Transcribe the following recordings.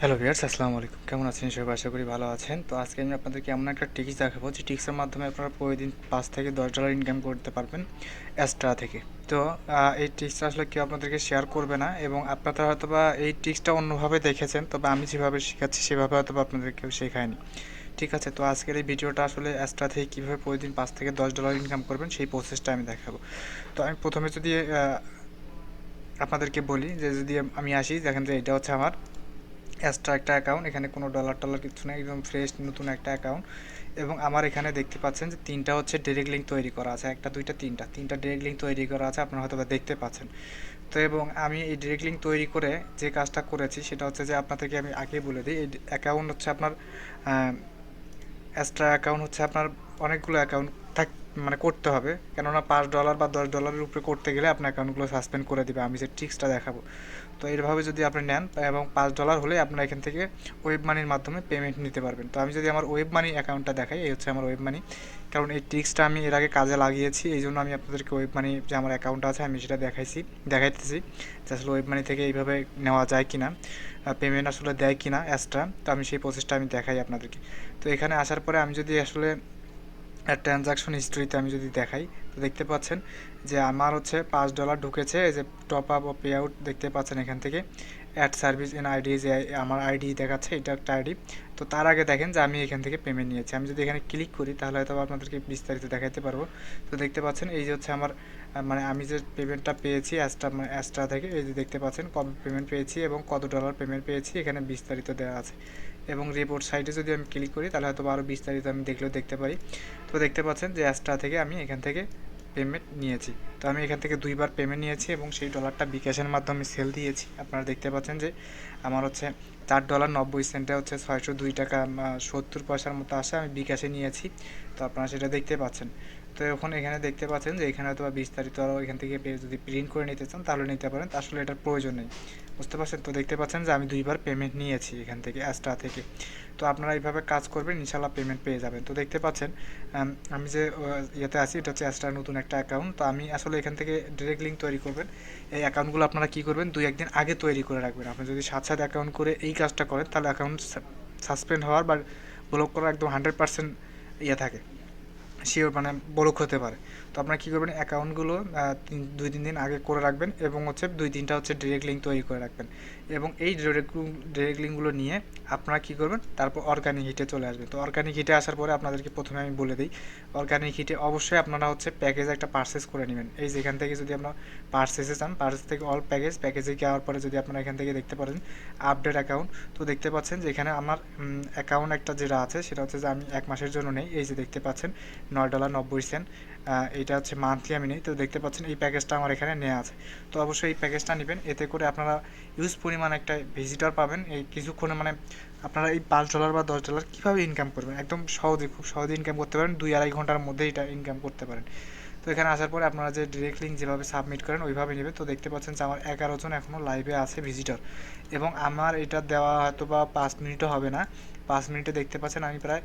Hello viewers আসসালামু আলাইকুম। কেমন আছেন? সবাই আশা করি ভালো আছেন। তো আজকে আমি আপনাদেরকে এমন একটা টিক্স দেখাবো। যে টিক্সের মাধ্যমে আপনারা প্রতিদিন পাঁচ থেকে দশ ডলার ইনকাম করতে পারবেন অ্যাস্ট্রা থেকে। তো এই টিক্সটা আসলে কেউ আপনাদেরকে শেয়ার করবে না এবং আপনারা হয়তো বা এই টিক্সটা অন্যভাবে দেখেছেন, তবে আমি যেভাবে শেখাচ্ছি, সেভাবে হয়তো বা আপনাদের কেউ শেখায়নি। ঠিক আছে, তো আজকের এই ভিডিওটা আসলে অ্যাস্ট্রা থেকে কীভাবে প্রতিদিন পাঁচ থেকে দশ ডলার ইনকাম করবেন, সেই প্রসেসটা আমি দেখাবো। তো আমি প্রথমে যদি আপনাদেরকে বলি, যে যদি আমি আসি, দেখেন যে এটা হচ্ছে আমার এক্সট্রা একটা অ্যাকাউন্ট এখানে কোনো ডলার টলার কিছু নেই, একদম ফ্রেশ নতুন একটা অ্যাকাউন্ট এবং আমার এখানে দেখতে পাচ্ছেন যে তিনটা হচ্ছে ডিরেক্ট লিঙ্ক তৈরি করা আছে, একটা, দুইটা, তিনটা। তিনটা ডিরেক্ট লিঙ্ক তৈরি করা আছে, আপনারা হয়তো বা দেখতে পাচ্ছেন। তো এবং আমি এই ডিরেক্ট লিঙ্ক তৈরি করে যে কাজটা করেছি, সেটা হচ্ছে যে আপনাদেরকে আমি আগেই বলে দিই, এই অ্যাকাউন্ট হচ্ছে আপনার এক্সট্রা অ্যাকাউন্ট হচ্ছে আপনার অনেকগুলো অ্যাকাউন্ট মানে করতে হবে। কেননা পাঁচ ডলার বা দশ ডলারের উপরে করতে গেলে আপনার অ্যাকাউন্টগুলো সাসপেন্ড করে দেবে। আমি যে ট্রিক্সটা দেখাবো। তো এইভাবে যদি আপনি নেন এবং পাঁচ ডলার হলে আপনার এখান থেকে ওয়েব মানির মাধ্যমে পেমেন্ট নিতে পারবেন। তো আমি যদি আমার ওয়েব মানি অ্যাকাউন্টটা দেখাই, এই হচ্ছে আমার ওয়েব মানি কারণ এই ট্রিক্সটা আমি এর আগে কাজে লাগিয়েছি, এই জন্য আমি আপনাদেরকে ওয়েব মানি যে আমার অ্যাকাউন্ট আছে, আমি সেটা দেখাইছি, দেখাইতেছি যে আসলে ওয়েব মানি থেকে এইভাবে নেওয়া যায় কি না পেমেন্ট আসলে দেয় কি না এক্সট্রা তো আমি সেই প্রসেসটা আমি দেখাই আপনাদেরকে। তো এখানে আসার পরে আমি যদি আসলে ট্রানজাকশন হিস্ট্রিতে আমি যদি দেখাই, তো দেখতে পাচ্ছেন যে আমার হচ্ছে পাঁচ ডলার ঢুকেছে, এই যে টপ আপ ও পে আউট দেখতে পাচ্ছেন এখান থেকে। অ্যাড সার্ভিস ইন আইডি যে আমার আইডি দেখাচ্ছে, এটা একটা আইডি তো তার আগে দেখেন যে আমি এখান থেকে পেমেন্ট নিয়েছি। আমি যদি এখানে ক্লিক করি, তাহলে হয়তো আপনাদেরকে বিস্তারিত দেখাতে পারব। তো দেখতে পাচ্ছেন, এই যে হচ্ছে আমার মানে আমি যে পেমেন্টটা পেয়েছি অ্যাস্ট্রা মানে অ্যাস্ট্রা থেকে, এই যে দেখতে পাচ্ছেন কবে পেমেন্ট পেয়েছি এবং কত ডলার পেমেন্ট পেয়েছি, এখানে বিস্তারিত দেওয়া আছে। এবং রিপোর্ট সাইটে যদি আমি ক্লিক করি, তাহলে হয়তো আরও বিস্তারিত আমি দেখলেও দেখতে পারি। তো দেখতে পাচ্ছেন যে অ্যাস্ট্রা থেকে আমি এখান থেকে পেমেন্ট নিয়েছি। তো আমি এখান থেকে দুইবার পেমেন্ট নিয়েছি এবং সেই ডলারটা বিকাশের মাধ্যমে সেল দিয়েছি। আপনারা দেখতে পাচ্ছেন যে আমার হচ্ছে চার ডলার নব্বই সেন্টে হচ্ছে ছয়শো দুই টাকা সত্তর পয়সার মতো আসে আমি বিকাশে নিয়েছি। তো আপনারা সেটা দেখতে পাচ্ছেন। তো এখন এখানে দেখতে পাচ্ছেন যে এখানে হয়তো বিস্তারিত আরও এখান থেকে যদি প্রিন্ট করে নিতে চান, তাহলে নিতে পারেন। আসলে এটার প্রয়োজন নেই। বুঝতে পারছেন? তো দেখতে পাচ্ছেন যে আমি দুইবার পেমেন্ট নিয়েছি এখান থেকে অ্যাস্ট্রা থেকে। তো আপনারা এইভাবে কাজ করবেন ইনশাল্লাহ পেমেন্ট পেয়ে যাবেন। তো দেখতে পাচ্ছেন আমি যে ইয়েতে আছি, এটা হচ্ছে অ্যাস্ট্রার নতুন একটা অ্যাকাউন্ট তো আমি আসলে এখান থেকে ডিরেক্ট লিঙ্ক তৈরি করবেন। এই অ্যাকাউন্টগুলো আপনারা কী করবেন? দুই, একদিন আগে তৈরি করে রাখবেন। আপনি যদি সাত সাত অ্যাকাউন্ট করে এই কাজটা করেন, তাহলে অ্যাকাউন্ট সাসপেন্ড হওয়ার বা ব্লক করার একদম হান্ড্রেড পার্সেন্ট ইয়ে থাকে। শিওর মানে ব্লক হতে পারে। তো আপনারা কী করবেন অ্যাকাউন্টগুলো দুই, তিন দিন আগে করে রাখবেন এবং হচ্ছে দুই, তিনটা হচ্ছে ডিরেক্ট লিঙ্ক তৈরি করে রাখবেন। এবং এই ডিরেক্ট ডিরেক্ট লিঙ্কগুলো নিয়ে আপনারা কী করবেন, তারপর অর্গানিক হিটে চলে আসবেন। তো অর্গানিক হিটে আসার পরে আপনাদেরকে প্রথমে আমি বলে দিই অর্গানিক হিটে অবশ্যই আপনারা হচ্ছে প্যাকেজ একটা পারচেস করে নেবেন। এই যেখান থেকে যদি আপনার পারচেসে চান পারচেস থেকে অল প্যাকেজ প্যাকেজে যাওয়ার পরে যদি আপনারা এখান থেকে দেখতে পারেন আপডেট অ্যাকাউন্ট তো দেখতে পাচ্ছেন যে এখানে আমার অ্যাকাউন্ট একটা যেটা আছে, সেটা হচ্ছে যে আমি এক মাসের জন্য নেই, এই যে দেখতে পাচ্ছেন নয় ডলার নব্বই সেন্ট। এটা হচ্ছে মান্থলি আমি নেই। তো দেখতে পাচ্ছেন এই প্যাকেজটা আমার এখানে নেওয়া আছে। তো অবশ্যই এই প্যাকেজটা নেবেন। এতে করে আপনারা ইউজ পরিমাণ একটা ভিজিটর পাবেন। এই কিছুক্ষণে মানে আপনারা এই পাঁচ ডলার বা দশ ডলার কীভাবে ইনকাম করবেন? একদম সহজে, খুব সহজে ইনকাম করতে পারেন। দুই আড়াই ঘণ্টার মধ্যে এটা ইনকাম করতে পারেন। তো এখানে আসার পরে আপনারা যে ডিরেক্ট লিঙ্ক যেভাবে সাবমিট করেন ওইভাবে নেবে তো দেখতে পাচ্ছেন যে আমার এগারো জন এখনও লাইভে আছে ভিজিটর এবং আমার এটা দেওয়া হয়তো বা পাঁচ মিনিটও হবে না। পাঁচ মিনিটে দেখতে পাচ্ছেন আমি প্রায়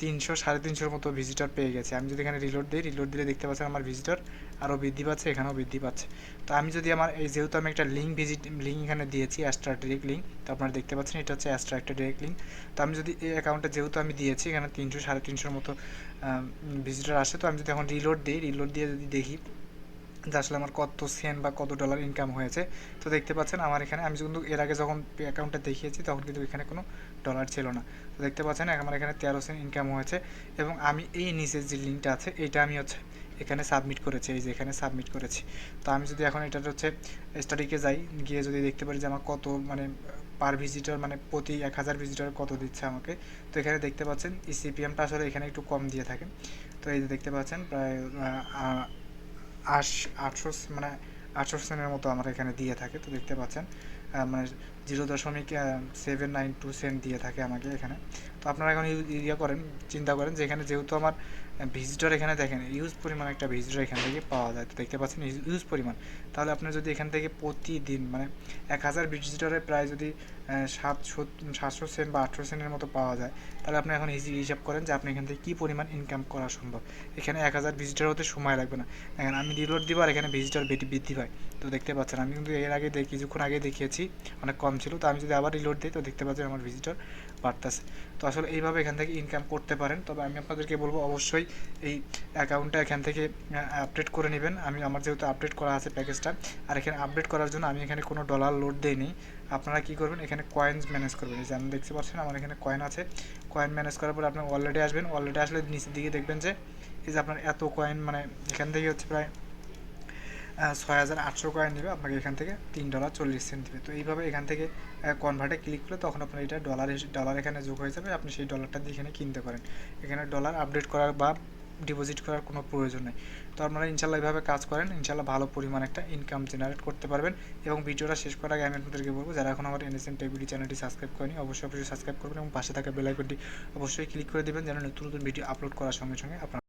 তিনশো, সাড়ে তিনশোর মতো ভিজিটর পেয়ে গেছি। আমি যদি এখানে রিলোড দিই রিলোড দিলে দেখতে পাচ্ছেন আমার ভিজিটর আরও বৃদ্ধি পাচ্ছে, এখানেও বৃদ্ধি পাচ্ছে। তো আমি যদি আমার, এই যেহেতু আমি একটা লিঙ্ক ভিজিট লিঙ্ক এখানে দিয়েছি অ্যাস্ট্রা ডিরেক্ট লিঙ্ক তো আপনারা দেখতে পাচ্ছেন এটা হচ্ছে অ্যাস্ট্রা একটা ডিরেক্ট লিঙ্ক তো আমি যদি এই অ্যাকাউন্টে যেহেতু আমি দিয়েছি, এখানে তিনশো, সাড়ে তিনশোর মতো ভিজিটর আসে, তো আমি যদি এখন রিলোড দিই রিলোড দিয়ে যদি দেখি যে আসলে আমার কত সেন্ট বা কত ডলার ইনকাম হয়েছে, তো দেখতে পাচ্ছেন আমার এখানে আমি কিন্তু এর আগে যখন অ্যাকাউন্টটা দেখিয়েছি, তখন কিন্তু এখানে কোনো ডলার ছিল না। তো দেখতে পাচ্ছেন আমার এখানে তেরো সেন্ট ইনকাম হয়েছে এবং আমি এই নিচের যে লিঙ্কটা আছে এইটা আমি হচ্ছে এখানে সাবমিট করেছি, এই যে এখানে সাবমিট করেছি। তো আমি যদি এখন এটা হচ্ছে স্টাডিকে যাই, গিয়ে যদি দেখতে পারি যে আমার কত মানে পার ভিজিটর মানে প্রতি এক হাজার ভিজিটর কত দিচ্ছে আমাকে, তো এখানে দেখতে পাচ্ছেন ইসিপিএমটা আসলে এখানে একটু কম দিয়ে থাকে। তো এই যে দেখতে পাচ্ছেন, প্রায় আশ আটশো মানে আটশো সেনের মতো আমরা এখানে দিয়ে থাকে তো দেখতে পাচ্ছেন। মানে জিরো দশমিক সেভেন নাইন টু সেন্ট দিয়ে থাকে আমাকে এখানে। তো আপনারা এখন ইয়ে করেন, চিন্তা করেন যে এখানে যেহেতু আমার ভিজিটর এখানে দেখেন ইউজ পরিমাণ একটা ভিজিটর এখান থেকে পাওয়া যায়। তো দেখতে পাচ্ছেন ইউজ পরিমাণ। তাহলে আপনার যদি এখান থেকে প্রতিদিন মানে এক হাজার ভিজিটরে প্রায় যদি সাতশো সাতশো সেন্ট বা আটশো সেন্টের মতো পাওয়া যায়, তাহলে আপনি এখন ইজি হিসাব করেন যে আপনি এখান থেকে কী পরিমাণ ইনকাম করা সম্ভব। এখানে এক হাজার ভিজিটর হতে সময় লাগবে না। দেখেন, আমি রিলোড দিব আর এখানে ভিজিটর বৃদ্ধি পায়। তো দেখতে পাচ্ছেন, আমি কিন্তু এর আগে কিছুক্ষণ আগে দেখিয়েছি, অনেক কম ছিল, তো আমি যদি আবার রিলোড দিই, তো দেখতে পাচ্ছেন আমার ভিজিটর বাড়তেছে। তো আসলে এইভাবে এখান থেকে ইনকাম করতে পারেন। তবে আমি আপনাদেরকে বলব, অবশ্যই এই অ্যাকাউন্টটা এখান থেকে আপডেট করে নেবেন। আমি, আমার যেহেতু আপডেট করা আছে প্যাকেজটা আর এখানে আপডেট করার জন্য আমি এখানে কোনো ডলার লোড দেইনি। আপনারা কি করবেন, এখানে কয়েন্স ম্যানেজ করবেন। যে আমি দেখতে পাচ্ছেন, আমার এখানে কয়েন আছে। কয়েন ম্যানেজ করার পর আপনি অলরেডি আসবেন। অলরেডি আসলে নিচের দিকে দেখবেন যে, এই যে আপনার এত কয়েন মানে এখান থেকে হচ্ছে প্রায় ছয় হাজার আটশো কয়েন দেবে, আপনাকে এখান থেকে তিন ডলার চল্লিশ সেন্ট দেবে। তো এইভাবে এখান থেকে কনভার্টে ক্লিক করলে তখন আপনার এটা ডলার ডলার এখানে যোগ হয়ে যাবে, আপনি সেই ডলারটা দিয়ে এখানে কিনতে পারেন। এখানে ডলার আপডেট করার বা ডিপোজিট করার কোনো প্রয়োজন নেই। তো আপনারা ইনশাল্লাহ এইভাবে কাজ করেন ইনশাল্লাহ ভালো পরিমাণ একটা ইনকাম জেনারেট করতে পারবেন। এবং ভিডিওটা শেষ করার আগে আমি আপনাদেরকে বলব, যারা এখন আমার এনএসএন টেবিলি চ্যানেলটি সাবস্ক্রাইব করেনি, অবশ্যই অবশ্যই সাবস্ক্রাইব করবেন এবং পাশে থাকা বেল আইকনটি অবশ্যই ক্লিক করে দেবেন, যেন নতুন নতুন ভিডিও আপলোড করার সঙ্গে সঙ্গে আপনার